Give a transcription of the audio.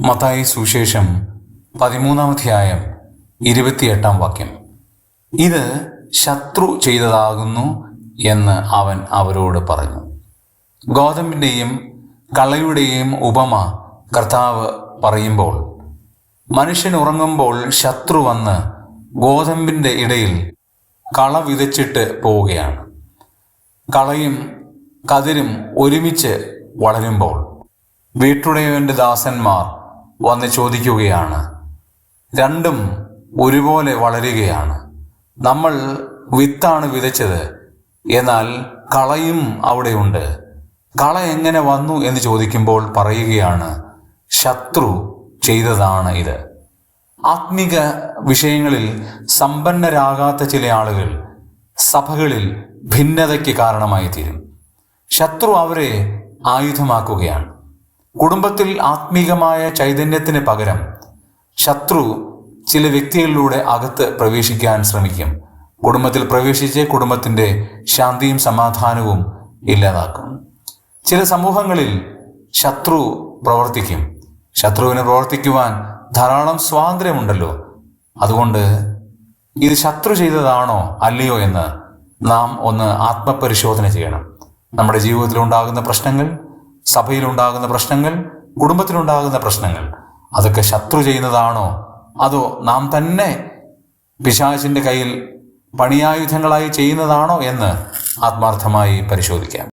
മത്തായി സുവിശേഷം പതിമൂന്നാം അധ്യായം ഇരുപത്തിയെട്ടാം വാക്യം. ഇത് ശത്രു ചെയ്തതാകുന്നു എന്ന് അവൻ അവരോട് പറഞ്ഞു. ഗോതമ്പിന്റെയും കളയുടെയും ഉപമ കർത്താവ് പറയുമ്പോൾ മനുഷ്യൻ ഉറങ്ങുമ്പോൾ ശത്രു വന്ന് ഗോതമ്പിന്റെ ഇടയിൽ കള വിതച്ചിട്ട് പോവുകയാണ്. കളയും കതിരും ഒരുമിച്ച് വളരുമ്പോൾ വീട്ടുടയവന്റെ ദാസന്മാർ വന്ന് ചോദിക്കുകയാണ്. രണ്ടും ഒരുപോലെ വളരുകയാണ്. നമ്മൾ വിത്താണ് വിതച്ചത്. എന്നാൽ കളയും അവിടെയുണ്ട്. കള എങ്ങനെ വന്നു എന്ന് ചോദിക്കുമ്പോൾ പറയുകയാണ് ശത്രു ചെയ്തതാണ് ഇത്. ആത്മിക വിഷയങ്ങളിൽ സമ്പന്നരാകാത്ത ചില ആളുകൾ സഭകളിൽ ഭിന്നതയ്ക്ക് കാരണമായി തീരും ശത്രു അവരെ ആയുധമാക്കുകയാണ്. കുടുംബത്തിൽ ആത്മീകമായ ചൈതന്യത്തിന് പകരം ശത്രു ചില വ്യക്തികളിലൂടെ അകത്ത് പ്രവേശിക്കാൻ ശ്രമിക്കും. കുടുംബത്തിൽ പ്രവേശിച്ച് കുടുംബത്തിന്റെ ശാന്തിയും സമാധാനവും ഇല്ലാതാക്കും. ചില സമൂഹങ്ങളിൽ ശത്രു പ്രവർത്തിക്കും. ശത്രുവിന് പ്രവർത്തിക്കുവാൻ ധാരാളം സ്വാതന്ത്ര്യമുണ്ടല്ലോ. അതുകൊണ്ട് ഇത് ശത്രു ചെയ്തതാണോ അല്ലയോ എന്ന് നാം ഒന്ന് ആത്മപരിശോധന ചെയ്യണം. നമ്മുടെ ജീവിതത്തിൽ ഉണ്ടാകുന്ന പ്രശ്നങ്ങൾ സഭയിലുണ്ടാകുന്ന പ്രശ്നങ്ങൾ കുടുംബത്തിലുണ്ടാകുന്ന പ്രശ്നങ്ങൾ അതൊക്കെ ശത്രു ചെയ്യുന്നതാണോ? അതോ നാം തന്നെ പിശാചിന്റെ കയ്യിൽ പണിയായുധങ്ങളായി ചെയ്യുന്നതാണോ എന്ന് ആത്മാർത്ഥമായി പരിശോധിക്കാം.